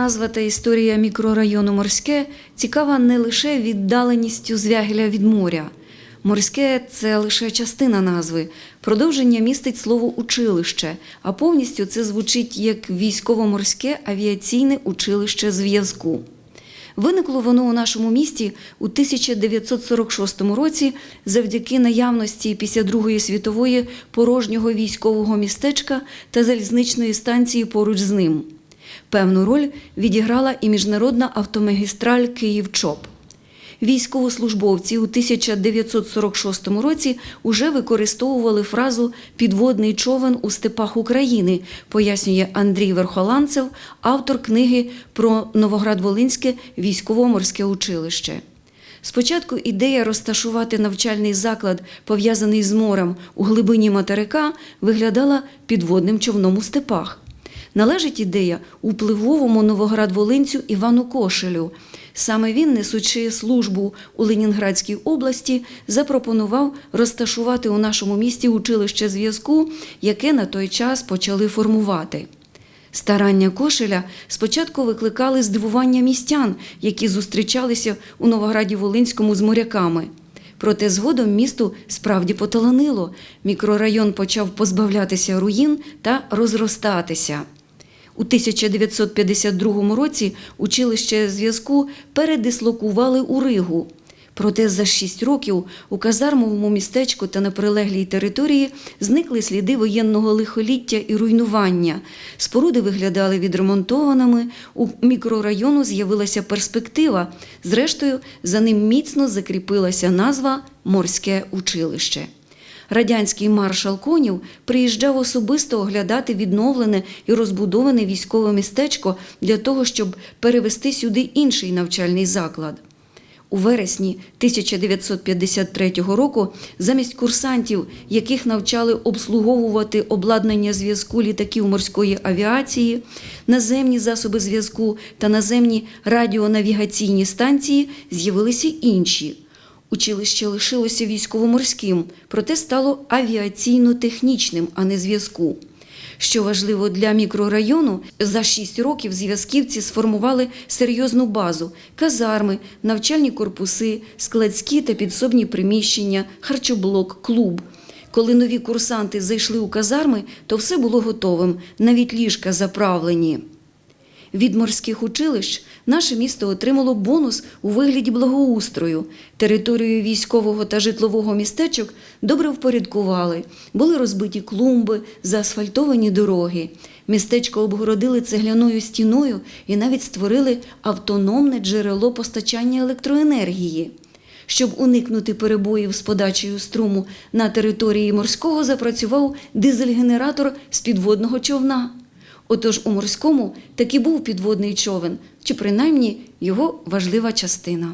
назва та історія мікрорайону Морське цікава не лише віддаленістю звягеля від моря. Морське це лише частина назви. Продовження містить слово училище, а повністю це звучить як військово-морське авіаційне училище зв'язку. Виникло воно у нашому місті у 1946 році завдяки наявності після Другої світової порожнього військового містечка та залізничної станції поруч з ним. Певну роль відіграла і міжнародна автомагістраль Київ-Чоп. Військовослужбовці у 1946 році уже використовували фразу підводний човен у степах України, пояснює Андрій Верхоланцев, автор книги про Новоград-Волинське військово-морське училище. Спочатку ідея розташувати навчальний заклад, пов'язаний з морем у глибині материка, виглядала підводним човном у степах. Належить ідея впливовому новоград-волинцю Івану Кошелю. Саме він, несучи службу у Ленінградській області, запропонував розташувати у нашому місті училище зв'язку, яке на той час почали формувати. Старання Кошеля спочатку викликали здивування містян, які зустрічалися у Новограді Волинському з моряками. Проте згодом місту справді поталанило. Мікрорайон почав позбавлятися руїн та розростатися. У 1952 році училище зв'язку передислокували у Ригу. Проте за шість років у казармовому містечку та на прилеглій території зникли сліди воєнного лихоліття і руйнування. Споруди виглядали відремонтованими. У мікрорайону з'явилася перспектива. Зрештою, за ним міцно закріпилася назва Морське училище. Радянський маршал Конів приїжджав особисто оглядати відновлене і розбудоване військове містечко для того, щоб перевести сюди інший навчальний заклад. У вересні 1953 року замість курсантів, яких навчали обслуговувати обладнання зв'язку літаків морської авіації, наземні засоби зв'язку та наземні радіонавігаційні станції, з'явилися інші. Училище лишилося військово-морським, проте стало авіаційно-технічним, а не зв'язку. Що важливо для мікрорайону, за шість років зв'язківці сформували серйозну базу: казарми, навчальні корпуси, складські та підсобні приміщення, харчоблок, клуб. Коли нові курсанти зайшли у казарми, то все було готовим, навіть ліжка заправлені. Від морських училищ наше місто отримало бонус у вигляді благоустрою. Територію військового та житлового містечок добре впорядкували. Були розбиті клумби, заасфальтовані дороги. Містечко обгородили цегляною стіною і навіть створили автономне джерело постачання електроенергії. Щоб уникнути перебоїв з подачею струму на території морського запрацював дизель-генератор з підводного човна. Отож у морському таки був підводний човен, чи принаймні його важлива частина.